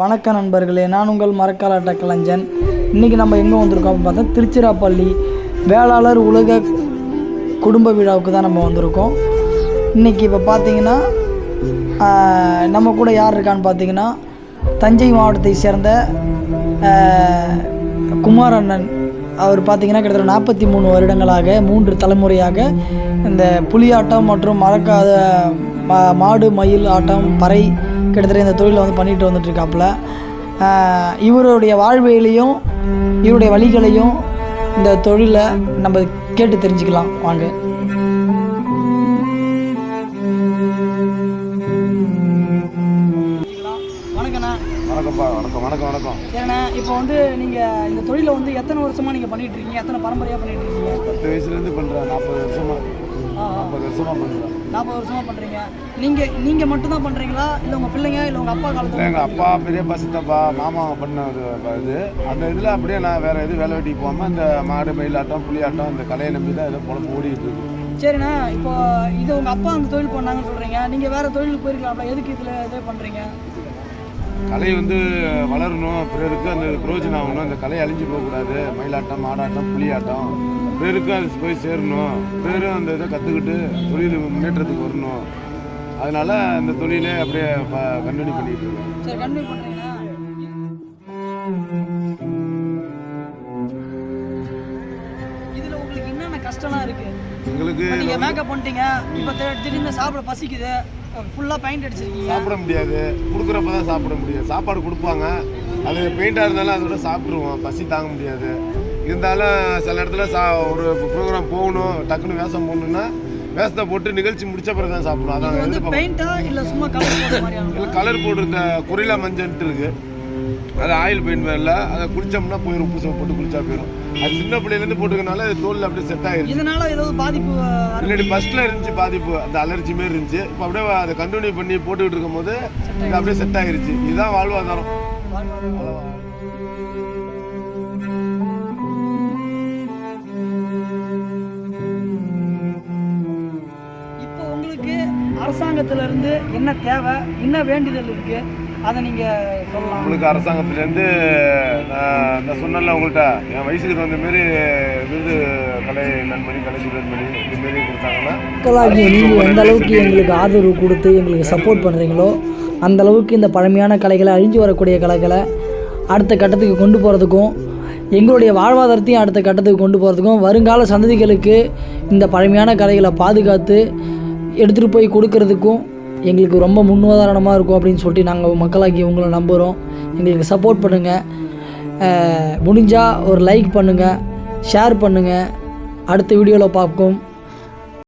வணக்க நண்பர்களே நான் உங்கள் மரக்காலாட்ட கலைஞன். இன்றைக்கி நம்ம எங்கே வந்திருக்கோம் அப்படின்னு பார்த்தா திருச்சிராப்பள்ளி வேளாளர் உலக குடும்ப விழாவுக்கு தான் நம்ம வந்திருக்கோம். இன்றைக்கி இப்போ பார்த்தீங்கன்னா நம்ம கூட யார் இருக்கான்னு பார்த்தீங்கன்னா தஞ்சை மாவட்டத்தை சேர்ந்த குமார் அண்ணன் அவர் பார்த்தீங்கன்னா கிட்டத்தட்ட நாற்பத்தி மூணு வருடங்களாக மூன்று தலைமுறையாக இந்த புலியாட்டம் மற்றும் மறக்காத மா மாடு மயில் ஆட்டம் பறை கிட்டத்தட்ட இந்த தொழிலை வந்து பண்ணிட்டு வந்துட்டு இருக்காப்புல ஆஹ் இவருடைய வாழ்வியலையும் இவருடைய வழிகளையும் இந்த தொழிலை நம்ம கேட்டு தெரிஞ்சுக்கலாம். வாங்க. வணக்கம்ப்பா வணக்கம் வணக்கம் வணக்கம். சரிண்ணா இப்போ வந்து நீங்கள் இந்த தொழிலை வந்து எத்தனை வருஷமாக நீங்கள் பண்ணிட்டு இருக்கீங்க எத்தனை பரம்பரையாக பண்ணிட்டு இருக்கீங்க பத்து வயசுலேருந்து பண்ணுறேன் நாற்பது வருஷமா. நாற்பது வருஷமா பண்ணுறேன் நாற்பது வருஷமாக பண்ணுறீங்க நீங்கள் நீங்கள் மட்டும்தான் பண்ணுறீங்களா இல்லை உங்கள் பிள்ளைங்க இல்லை உங்கள் அப்பா காலத்தில்? எங்கள் அப்பா பெரியப்பா சித்தப்பா மாமா பண்ண இது. அந்த இதில் அப்படியே நான் வேறு எதுவும் வேலை வெட்டிக்கு போகாமல் இந்த மாடு மயிலாட்டம் புலியாட்டம் இந்த கலையை நம்பி தான் இதில் பொழப்பு ஓடிட்டு இருக்கு. சரிண்ணா இப்போ இது உங்கள் அப்பா அந்த தொழில் பண்ணாங்கன்னு சொல்கிறீங்க நீங்கள் வேறு தொழிலுக்கு போயிருக்கலாம்ல. எதுக்கு இதில் இதே பண்ணுறீங்க கலை வந்து வளரணும் பிறருக்கு அந்த பிரயோஜனம் ஆகணும். அந்த கலை அழிஞ்சு போகக்கூடாது. மயிலாட்டம் மாடாட்டம் புலியாட்டம். பிறருக்கு அது போய் சேரணும். பிறரும் அந்த இதை கற்றுக்கிட்டு தொழில் முன்னேற்றத்துக்கு வரணும். அதனால இந்த தொழிலே அப்படியே கண்டினியூ பண்ணிட்டு என்னென்ன கஷ்டம்லாம் இருக்குது எங்களுக்கு நீங்கள் மேக்கப் பண்ணிட்டீங்க. இப்போ திடீர் திடீர்னு சாப்பிட பசிக்குது. ஃபுல்லாக பெயிண்ட் அடிச்சிருக்கீங்க. சாப்பிட முடியாது. கொடுக்குறப்ப தான் சாப்பிட முடியும். சாப்பாடு கொடுப்பாங்க. அது பெயிண்டாக இருந்தாலும் அதோட சாப்பிட்ருவோம் பசி தாங்க முடியாது. இருந்தாலும் சில இடத்துல சா ஒரு ப்ரோக்ராம் போகணும் டக்குன்னு வேஷம் போகணுன்னா வேஷத்தை போட்டு நிகழ்ச்சி முடிச்ச பிறகு தான் சாப்பிடுவோம். அதான் இல்லை கலர் போட்டு இந்த குரிலா மஞ்சன்ட்டு இருக்கு. அது ஆயில் பெயிண்ட் வரல அதை குளிச்சோம்னா போயிடும் உப்பு சோப்பு போட்டு குளிச்சா போயிடும் அது சின்ன பிள்ளையிலேருந்து போட்டுக்கனால அது தோலில் அப்படியே செட் ஆயிருச்சு. இதனால ஏதாவது பாதிப்பு முன்னாடி ஃபர்ஸ்ட்ல இருந்துச்சு பாதிப்பு அந்த அலர்ஜி மாதிரி இருந்துச்சு. இப்போ அப்படியே அதை கண்டினியூ பண்ணி போட்டுக்கிட்டு இருக்கும்போது இது அப்படியே செட் ஆயிருச்சு. இதுதான் வாழ்வாதாரம். இப்போ உங்களுக்கு அரசாங்கத்துல இருந்து என்ன தேவை? என்ன வேண்டுதல் இருக்கு? அதை நீங்க சொல்லலாம். உங்களுக்கு அரசாங்கத்திலேருந்து நான் நான் சொன்னேன்ல உங்கள்கிட்ட என் வயசுக்கு தகுந்த மாரி விருது கலை நன்மணி கலை நன்மணி இந்த மாரி கொடுத்தாங்கன்னா மக்களாகிய நீங்கள் எந்த அளவுக்கு எங்களுக்கு ஆதரவு கொடுத்து எங்களுக்கு சப்போர்ட் பண்ணுறீங்களோ அந்த அளவுக்கு இந்த பழமையான கலைகளை அழிஞ்சு வரக்கூடிய கலைகளை அடுத்த கட்டத்துக்கு கொண்டு போகிறதுக்கும் எங்களுடைய வாழ்வாதாரத்தையும் அடுத்த கட்டத்துக்கு கொண்டு போகிறதுக்கும் வருங்கால சந்ததிகளுக்கு இந்த பழமையான கலைகளை பாதுகாத்து எடுத்துகிட்டு போய் கொடுக்கறதுக்கும் எங்களுக்கு ரொம்ப முன்னுதாரணமாக இருக்கும் அப்படின்னு சொல்லிட்டு நாங்கள் மக்களாகி உங்களை நம்புகிறோம் எங்களுக்கு சப்போர்ட் பண்ணுங்கள் முடிஞ்சால் ஒரு லைக் பண்ணுங்கள் ஷேர் பண்ணுங்கள் அடுத்த வீடியோவில் பார்ப்போம்.